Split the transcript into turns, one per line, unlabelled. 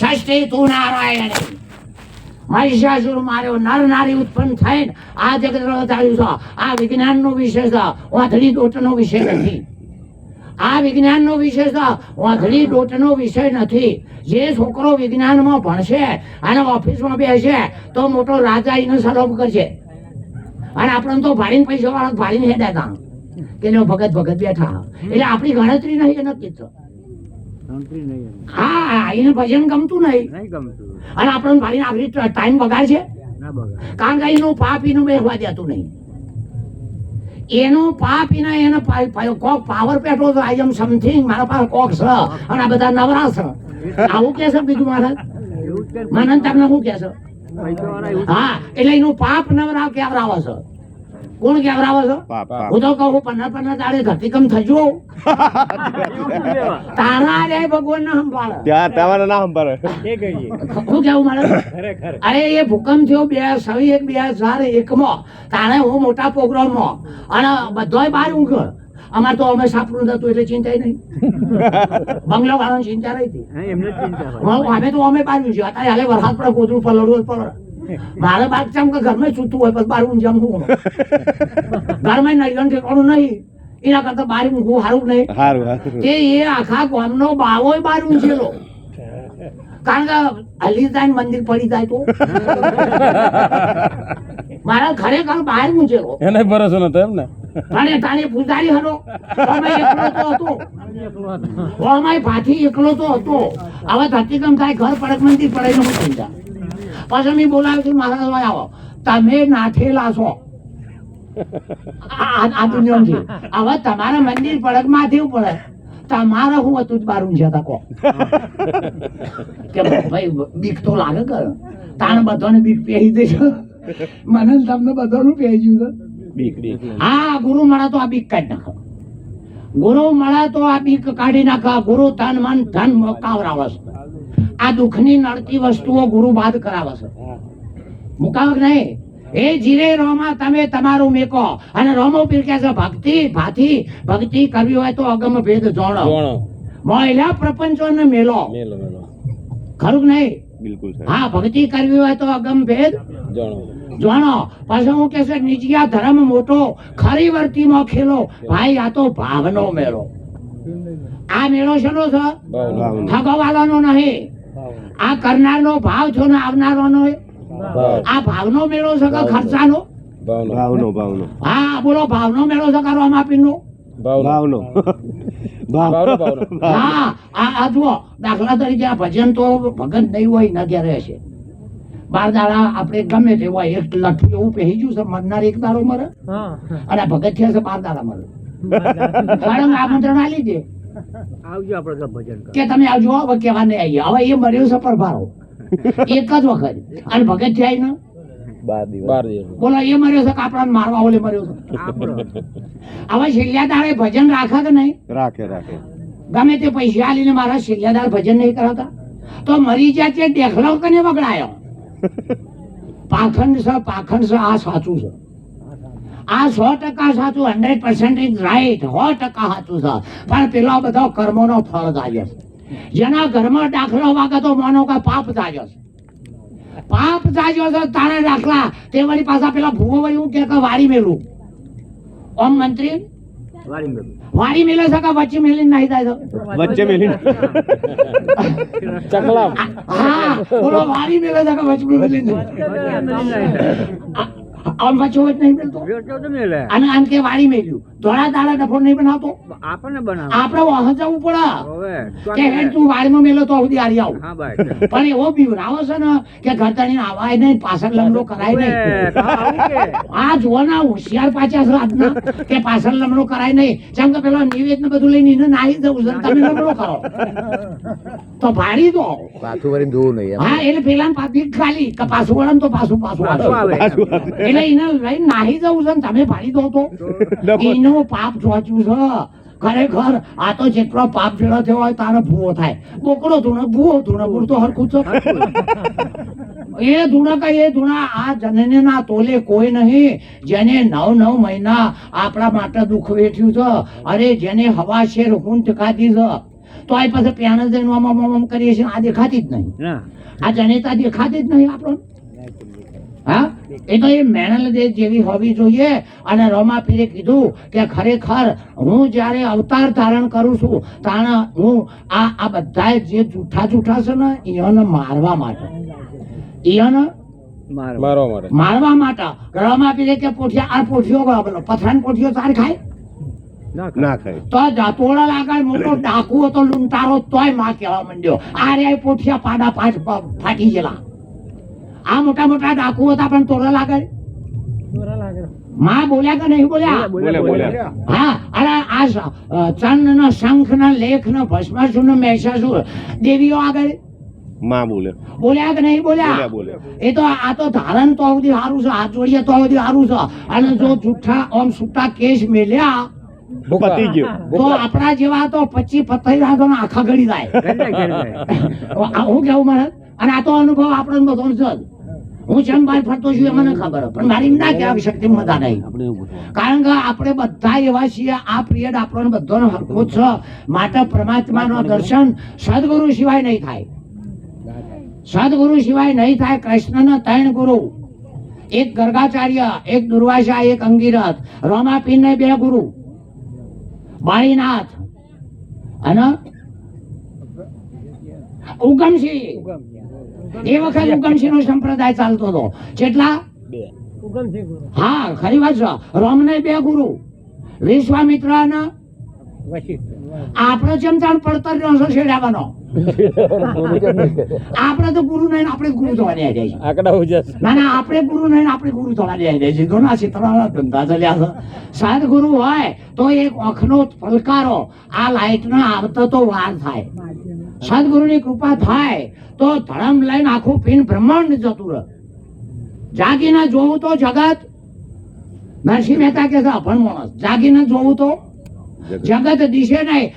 ષષ્ઠી તું નારાયણ. મહિષાસુર માર્યો નર નારી ઉત્પન્ન થઈને આ જગત ચાલ્યું છે આ વિજ્ઞાનનો વિષય છે વાંધળી દોટનો વિષય નથી આ વિજ્ઞાનનો વિષય છે વાંધળી દોટનો વિષય નથી જે છોકરો વિજ્ઞાનમાં ભણશે અને ઓફિસમાં બેસે તો મોટો રાજા એનો સલોપ કરશે અને આપણે તો ભાડીને પૈસા વાળા ભાડીને હતા કે ભગત ભગત બેઠા એટલે આપણી ગણતરી નહીં એ નક્કી
એમ.
હા એને ભજન ગમતું નહીં.
નહીં ગમતું.
અને આપણને ભાડીને આગળ ટાઈમ બગાડશે
ના
કારણ કે એનું પાપ એનું બેસવા દેતું નહીં. એનું પાપ એના એને પા- પા- કોક પાવર પેટ્રો તો આઈ એમ સમથિંગ મારા પાસે કોક છે અને આ બધા નવરા છે. આવું કે છે બીજું મારા. મને તમને શું કે છે? હા એટલે એનું પાપ નવરા કેવરાવે છે? કોણ કે છે? હું તો કહું પંદર પંદર તારે ધરતીકમ થજો. તારા રે ભગવાન ના સંભાળે.
ત્યાં તમારે ના સંભાળે.
શું કેવું મારે? અરે એ ભૂકંપ થયો બે સવી એક બે હજાર એકમાં. તારે હું મોટા પ્રોગ્રામમાં અને બધોય બહાર ઊંઘ અમારે તો અમે સાપડું નતું એટલે ચિંતા નહીં બંગલો વાળાની ચિંતા રહી હતી અમે તો અમે બહાર છે અત્યારે હાલે વરસાદ પડે ગોદરું પલળવું પડે. મારે બાદ ચમ કે ઘરમાં સૂતું હોય પછી ઊંઘ્યા હું ઘરમાં નૈલન ઠેકાણું નહીં. એના કરતા બહાર ઊંઘવું સારું નહીં.
સારું
એ આખા ગામનો બાવો બહાર ઊંઘેલો. કારણ કે હલી જાય મંદિર પડી જાય તો. મારા ખરેખર બહાર ઊંઘેલો.
એને ભરોસો નતો એમ ને?
તાણે તાણે પૂજારી હતો ઓમાય એકલો તો હતો. ઓમાય ભાથી એકલો તો હતો. હવે ધરતીકમ થાય ઘર પડક મંદિર પડે હું ચિંતા પછી મેં બોલાવ્યું કે મહારાજ ભાઈ આવો. તમે નાથેલા છો. આ દુનિયા છે હવે તમારા મંદિર પડકમાં દેવું પડે તમારે હું હતું જ બારું છે તકો. કે ભાઈ બીક તો લાગે કર તાણ બધાને બીક પહેરી દેજો મને ને તમને બધાનું પહેરી ગયું છે. હા ગુરુ મળે તો આ બીક કાઢી નાખો. ગુરુ મળે તો આ બીક કાઢી નાખો. ગુરુ તન મન ધન કાવરાવે છે આ દુઃખની નડતી વસ્તુઓ ગુરુ બાદ કરાવે છે. મુકાવક નહીં. એ જીરે રોમાં તમે તમારું મેકો. અને રોમો પીર કહે છે ભક્તિ ભાથી ભક્તિ કરવી હોય તો અગમ ભેદ જોણો. મોયલા પ્રપંચો ને મેલો. ખરું નહીં?
બિલકુલ
હા ભક્તિ કરવી હોય તો અગમ ભેદ
જાણો.
જાણો. પાછો હું કે છે નિજિયા ધર્મ મોટો ખરી વર્તીમાં ખેલો. ભાઈ આ તો ભાવનો મેળો. આ મેળો શેનો છે?
ભાવનો.
ભગવાલાનો નહીં. આ કરનારનો ભાવ છો ને આવનારનો
ભાવ
આ ભાવનો મેળો છે કે ખર્ચાનો?
ભાવનો
હા બોલો ભાવનો મેળો છે કે રોમાપીરનો
ભાવનો ભાવનો ભાવનો
હા આ જુઓ દાખલા તરીકે આ ભજન તો ભગત નહીં હોય ન ઘેરે હશે બાર દાડા આપણે ગમે તે હોય એક લઠ્ઠું એવું પહેરી ગયું છે મરનાર એક દાડો મરે. અને ભગત છે બાર દાડા મરે. આમંત્રણ આલી દે.
આવજો આપણે ભજન
કે તમે આવજો હવે કેવા નહીં આવીએ હવે એ મર્યો છે પરભારો. એક જ વખત. અને ભગત જાય ને?
બાર દિવસ.
બોલો એ મર્યો છે કે મારવા ઓલે મર્યો છે? હવે છેલ્લા ભજન રાખે કે નહીં?
રાખે રાખે.
ગમે તે પૈસા આલીને મારા છેલ્લા ભજન નહીં કરાવતા? તો મરી જાય છે દેખલો કને વગડાયો પાખંડ છે પાખંડ છે આ સાચું છે. આ સો ટકા સાચું હંડ્રેડ પર્સન્ટેજ રાઈટ સો ટકા સાચું છે. પણ પેલો બધો કર્મોનો ફળ થાય છે. જેના ઘરમાં દાખલો વાગે તો માનો કે પાપ થાય છે. પાપ જાગ્યો છે તારા દાખલા તે વળી પાછા પેલા ભૂવો વળી હું કે વારી મેલું. ઓમ મંત્રી. વારી મેલે. છે કે વચ્ચે મેલીને નહીં થાય
વચ્ચે મેલી ચકલા.
હા બોલો વારી મેલે છે કે વચ્ચે મેલીને? આમ વચ્ચે વચ્ચે નહીં મેલતો. અને આમ કે વાળી મેલ્યું ધોળા દાડા ડફો નહીં બનાવતો.
આપણને બનાવો.
આપણે વાહ જવું પડે. કે હેડ તું વારીમાં મેલો તો સુધી હારી આવું. પણ એવો બીવરાવો છે ને કે ઘરતાણી આવાય નહીં પાછળ લમડો કરાય નહીં? આ જુઓ ના હોશિયાર પાછા છે આજના કે પાછળ લમડો કરાય નહીં. જેમ કે પેલો નિવેદ ને બધું લઈને એને નાહી જવું છે તમે લમડો કરો. તો ભાડી દો
પાછું વળી જોવું નહીં
હા એટલે પેલા પાછી ખાલી કે પાછું વળે તો પાછું પાછું આવે. એટલે એને લઈને નાહી જવું છે તમે ભાડી દો તો એનું પાપ જોચ્યું છે. ખરેખર આ તો જેટલો પાપ ભેળો થયો હોય તારે ભૂવો થાય. બોકડો ધૂણો ભૂવો ધૂણો પૂરતો હરખું છો. એ ધૂણા કઈ એ ધૂણા આ જનને ના તોલે કોઈ નહીં. જેને નવ નવ મહિના આપણા માટે દુઃખ વેઠ્યું છે અરે જેને હવા શેર હું ખાધી છે તો પછી પાસે જઈને ઓમ ઓમ ઓમ ઓમ કરીએ છીએ આ દેખાતી જ નહીં. આ જનેતા દેખાતી જ નહીં આપણને. હા? એ તો એ મેણલ જેવી હોવી જોઈએ. અને રોમા પીરે કીધું કે ખરેખર હું જ્યારે અવતાર ધારણ કરું છું તાણે હું આ આ બધા જે જૂઠા જૂઠા છે ને એને મારવા માટે. એને
મારવા. માટે.
મારવા રોમા પીરે કે પોઠિયા આ પોઠિયો પેલો પથરાન પોઠિયો તાર ખાય?
ના
ના ખાય.
તો જાતોડા મોટો ડાકુ હતો લૂંટારો તોયમાં કહેવા માંડ્યો. આ રે પોઠિયા પાડા પાંચ ફાટી ગયેલા. આ મોટા મોટા ડાકુ હતા પણ તોરા લાગે? માં બોલ્યા કે નહીં બોલ્યા? હા અરે આ ચંદ નો શંખ ને લેખ નો ભસ્માસુર નો મહેસાસુર દેવીઓ આગળ?
માં બોલે
બોલ્યા કે નહીં બોલ્યા? એ તો આ તો ધારણ તો સુધી સારું છે હાથ જોડીએ તો સુધી સારું છે. અને જો જુઠ્ઠા આમ છૂટા કેસ મેલ્યા
પતી ગયો.
તો આપણા જેવા તો પચી પત્તાઈ રાખો આખા ગળી જાય. હું કેવું મારે? અને આ તો અનુભવ આપણો બધો છે હું જેમ બહાર ફરતો છું એ મને ખબર પણ મારી ના કહેવા શક્તિ મજા નહીં. કારણ કે આપણે બધા એવા છીએ આ પિરિયડ આપણો બધાનો હરખો જ છે. માટે પરમાત્માનો દર્શન સદગુરુ સિવાય નહીં થાય. સદગુરુ સિવાય નહીં થાય કૃષ્ણના ત્રણ ગુરુ. એક ગર્ગાચાર્ય એક દુર્વાસા એક અંગીરથ. રોમાપીન ને બે ગુરુ. બાળીનાથ. અને ઉગમસિંહ. એ વખત ઉગમસિંહ નો સંપ્રદાય ચાલતો હતો. કેટલા હા ખરી વાત છે. રોમને બે ગુરુ. વિશ્વામિત્ર અને આપણો જેમ જાણ પડતર રહ્યો છે છેડાવાનો આપણે તો ગુરુ નહીં આપણે ગુરુ થવા દે ના ના આપણે ગુરુ નહીં આપણે ગુરુ થવા દે છે. ઘણા ક્ષેત્રના ધંધા ચાલ્યા છે. સદગુરુ હોય તો એક અખનો પલકારો આ લાઈટ ના આવતો તો વાર થાય. સદગુરુની કૃપા થાય તો ધર્મ લઈને આખું પીન બ્રહ્માંડ જતું રહે. જાગીને જોવું તો જગત. નરસિંહ મહેતા કે અભણ માણસ. જાગીને જોવું તો જગત દિશે નહીં.